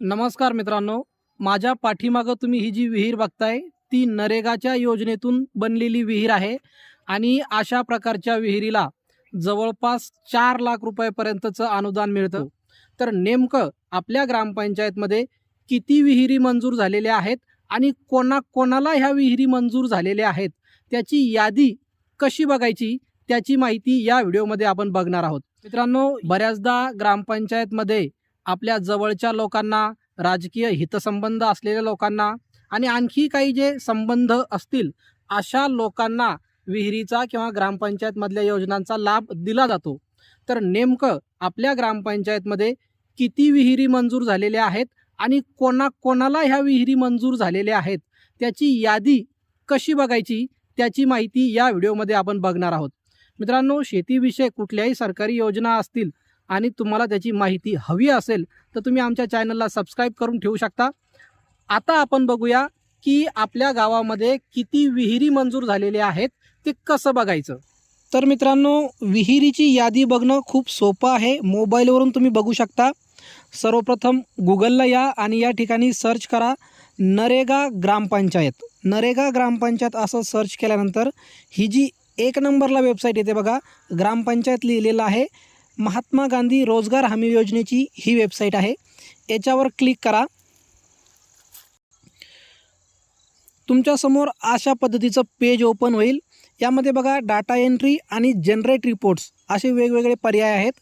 नमस्कार मित्रांनो. माझ्या पाठीमागं तुम्ही ही जी विहीर बघताय ती नरेगाच्या योजनेतून बनलेली विहीर आहे आणि अशा प्रकारच्या विहिरीला जवळपास चार लाख रुपयापर्यंतचं अनुदान मिळतं. तर नेमकं आपल्या ग्रामपंचायतमध्ये किती विहिरी मंजूर झालेल्या आहेत आणि कोणा कोणाला ह्या विहिरी मंजूर झालेल्या आहेत त्याची यादी कशी बघायची त्याची माहिती या व्हिडिओमध्ये आपण बघणार आहोत. मित्रांनो बऱ्याचदा ग्रामपंचायतमध्ये आपल्या जवळच्या लोकांना राजकीय हितसंबंध असलेल्या लोकांना आणि आणखी काही जे संबंध असतील अशा लोकांना विहिरीचा किंवा ग्रामपंचायतमधल्या योजनांचा लाभ दिला जातो. तर नेमकं आपल्या ग्रामपंचायतमध्ये किती विहिरी मंजूर झालेल्या आहेत आणि कोणा कोणाला ह्या विहिरी मंजूर झालेल्या आहेत त्याची यादी कशी बघायची त्याची माहिती या व्हिडिओमध्ये आपण बघणार आहोत. मित्रांनो शेतीविषयक कुठल्याही सरकारी योजना असतील आणि तुम्हाला त्याची माहिती हवी असेल तर तुम्ही आमच्या चॅनलला सबस्क्राईब करून ठेवू शकता. आता आपण बघूया की आपल्या गावामध्ये किती विहिरी मंजूर झालेल्या आहेत ते कसं बघायचं? तर मित्रांनो विहिरीची यादी बघणं खूप सोपं आहे. मोबाईलवरून तुम्ही बघू शकता. सर्वप्रथम गुगलला या आणि या ठिकाणी सर्च करा नरेगा ग्रामपंचायत नरेगा ग्रामपंचायत असं सर्च केल्यानंतर ही जी एक नंबरला वेबसाईट येते बघा. ग्रामपंचायत लिहिलेलं आहे. महात्मा गांधी रोजगार हमी योजनेची ही वेबसाईट आहे. याच्यावर क्लिक करा. तुमच्यासमोर अशा पद्धतीचं पेज ओपन होईल. यामध्ये बघा डाटा एंट्री आणि जनरेट रिपोर्ट्स असे वेगवेगळे पर्याय आहेत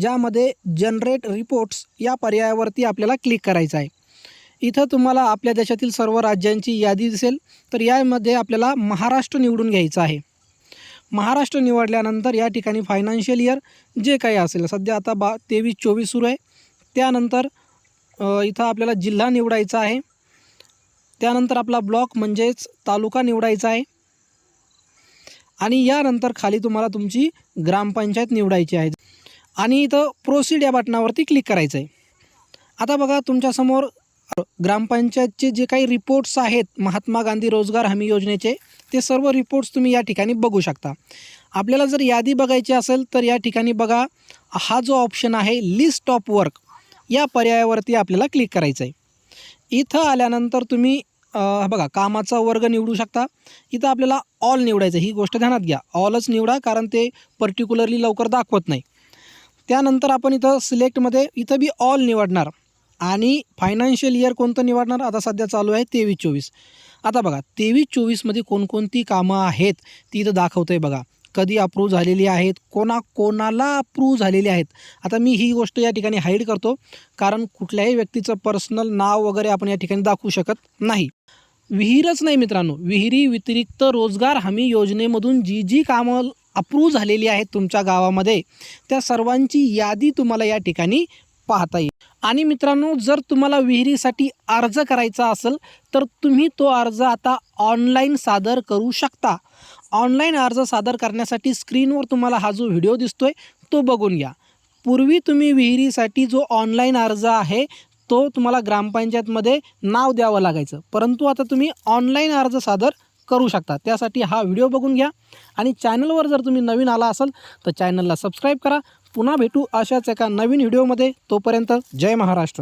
ज्यामध्ये जनरेट रिपोर्ट्स या पर्यायावरती आपल्याला क्लिक करायचं आहे. इथं तुम्हाला आपल्या देशातील सर्व राज्यांची यादी दिसेल तर यामध्ये आपल्याला महाराष्ट्र निवडून घ्यायचं आहे. महाराष्ट्र निवडल्यानंतर या ठिकाणी फायनान्शियल इयर जे काही असेल सध्या आता बा तेवीस चोवीस सुरू आहे. त्यानंतर इथं आपल्याला जिल्हा निवडायचा आहे. त्यानंतर आपला ब्लॉक म्हणजेच तालुका निवडायचा आहे. आणि यानंतर खाली तुम्हाला तुमची ग्रामपंचायत निवडायची आहे. आणि इथं प्रोसिड या बटनावरती क्लिक करायचं आहे आता बघा तुमच्यासमोर ग्रामपंचायतचे जे काही रिपोर्ट्स आहेत महात्मा गांधी रोजगार हमी योजनेचे ते सर्व रिपोर्ट्स तुम्ही या ठिकाणी बघू शकता. आपल्याला जर यादी बघायची असेल तर या ठिकाणी बघा हा जो ऑप्शन आहे लिस्ट ऑफ वर्क या पर्यायावरती आपल्याला क्लिक करायचं आहे इथं आल्यानंतर तुम्ही बघा कामाचा वर्ग निवडू शकता. इथं आपल्याला ऑल निवडायचं ही गोष्ट ध्यानात घ्या. ऑलच निवडा कारण ते पर्टिक्युलरली लवकर दाखवत नाही. त्यानंतर आपण इथं सिलेक्टमध्ये इथं बी ऑल निवडणार. आणि फायनान्शियल इयर कोणतं निवडणार? आता सध्या चालू आहे तेवीस चोवीस. आता बघा तेवीस चोवीसमध्ये कोणकोणती कामं आहेत ती इथं दाखवतं आहे बघा. कधी अप्रूव्ह झालेली आहेत कोणा कोणाला अप्रूव्ह झालेली आहेत. आता मी ही गोष्ट या ठिकाणी हाईड करतो कारण कुठल्याही व्यक्तीचं पर्सनल नाव वगैरे आपण या ठिकाणी दाखवू शकत नाही. विहीरच नाही मित्रांनो. विहिरी व्यतिरिक्त रोजगार हमी योजनेमधून जी जी कामं अप्रूव्ह झालेली आहेत तुमच्या गावामध्ये त्या सर्वांची यादी तुम्हाला या ठिकाणी पाहता येईल. आणि मित्रांनो जर तुम्हाला विहिरीसाठी अर्ज करायचा असेल तर तुम्ही तो अर्ज आता ऑनलाईन सादर करू शकता. ऑनलाईन अर्ज सादर करण्यासाठी स्क्रीनवर तुम्हाला हा जो व्हिडिओ दिसतोय तो बघून घ्या. पूर्वी तुम्ही विहिरीसाठी जो ऑनलाईन अर्ज आहे तो तुम्हाला ग्रामपंचायतमध्ये नाव द्यावं लागायचं. परंतु आता तुम्ही ऑनलाईन अर्ज सादर करू शकता. त्यासाठी हा व्हिडिओ बघून घ्या. आणि चॅनलवर जर तुम्ही नवीन आला असाल तर चॅनलला सबस्क्राईब करा. पुन्हा भेटू अशाच एका नवीन व्हिडिओमध्ये. तोपर्यंत जय महाराष्ट्र.